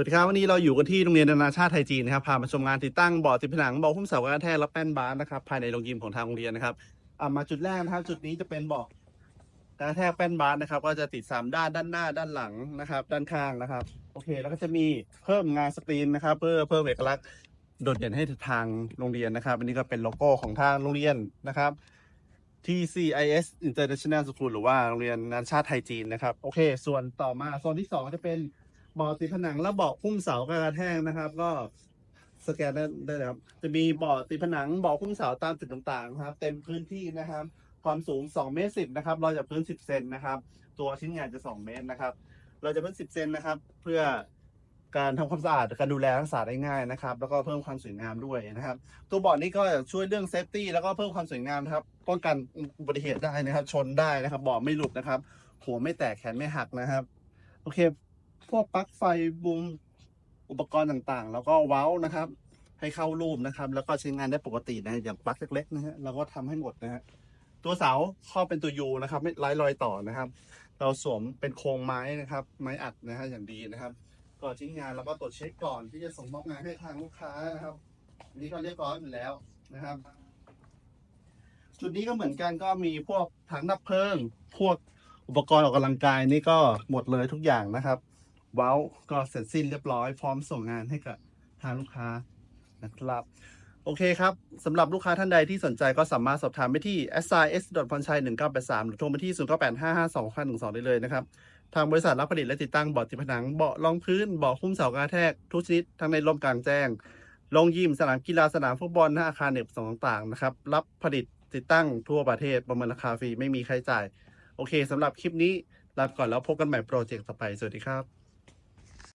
วัสดีครับ วันนี้เราอยู่กันที่โรงเรียนนานาชาติไทยจีนนะครับพามาชมงานติดตั้งบ่อติดผนังบ่อหุ้มเสากระแทกและแป้นบาสนะครับภายในโรงยิมของทางโรงเรียนนะครับอ่ามาจุดแรกนะครับ จุดนี้จะเป็นบ่อกระแทกแป้นบาสนะครับ ก็จะติดสามด้านด้านหน้าด้านหลังนะครับ ด้านข้างนะครับ โอเค แล้วก็จะมีเพิ่มงานสกรีนนะครับ เพื่อเพิ่มเอกลักษณ์โดดเด่นให้ทางโรงเรียนนะครับอันนี้ก็เป็นโลโก้ของทางโรงเรียนนะครับ TCIS International School หรือว่าโรงเรียนนานาชาติไทยจีนนะครับ โอเค ส่วนต่อมาโซนที่สองจะเป็น บ่อติดผนังและบ่อพุ่มเสากระแทกนะครับ ก็สแกนได้ได้เลยครับ จะมีบ่อติดผนังบ่อพุ่มเสาตามจุดต่างๆนะครับ เต็มพื้นที่นะครับ ความสูง2เมตร10นะครับเราจะพื้น 10เซนนะครับ ตัวชิ้นงานจะ 2 เมตรนะครับเราจะพื้น10เซนนะครับ เพื่อการทำความสะอาดการดูแลรักษาได้ง่ายนะครับ แล้วก็เพิ่มความสวยงามด้วยนะครับ ตัวบอร์ดนี้ก็ช่วยเรื่องเซฟตี้แล้วก็เพิ่มความสวยงามนะครับป้องกันอุบัติเหตุได้นะครับ ชนได้นะครับบอร์ดไม่หลุดนะครับ หัวไม่แตกแขนไม่หักนะครับ โอเค พวกปลั๊กไฟบูมอุปกรณ์ต่างๆ แล้วก็เว้านะครับ ให้เข้ารูปนะครับ แล้วก็ใช้งานได้ปกตินะอย่างปลั๊กเล็กๆนะฮะเราก็ทำให้หมดนะฮะตัวเสาข้อบเป็นตัวยูนะครับไม่ไร้รอยต่อนะครับ เราสวมเป็นโครงไม้นะครับ ไม้อัดนะฮะอย่างดีนะครับก่อนชิ้นงานเราก็ตรวจเช็คก่อนที่จะส่งมอบงานให้ทางลูกค้านะครับนนี้ก็เรียบร้อยอยู่แล้วนะครับ จุดนี้ก็เหมือนกันก็มีพวกถังดับเพลิง พวกอุปกรณ์ออกกำลังกายนี่ก็หมดเลยทุกอย่างนะครับ เว้าก็เสร็จสิ้นเรียบร้อย พร้อมส่งงานให้กับทางลูกค้านะครับ โอเคครับสำหรับลูกค้าท่านใดที่สนใจก็สามารถสอบถามไปที่ s i s พรชัย1983 หรือโทรมาที่ 098552ได้เลยนะครับ ทางบริษัทรับผลิตและติดตั้งเบาะติดผนังเบาะรองพื้นเบาะหุ้มเสากระแทกทุกชนิดทั้งในร่มกลางแจ้งโรงยิมสนามกีฬาสนามฟุตบอลหน้าอาคารเน็บสองต่างๆนะครับรับผลิตติดตั้งทั่วประเทศประเมินราคาฟรีไม่มีค่าใช้จ่าย โอเคสำหรับคลิปนี้ลาไปก่อนแล้วพบกันใหม่โปรเจกต์ต่อไป สวัสดีครับ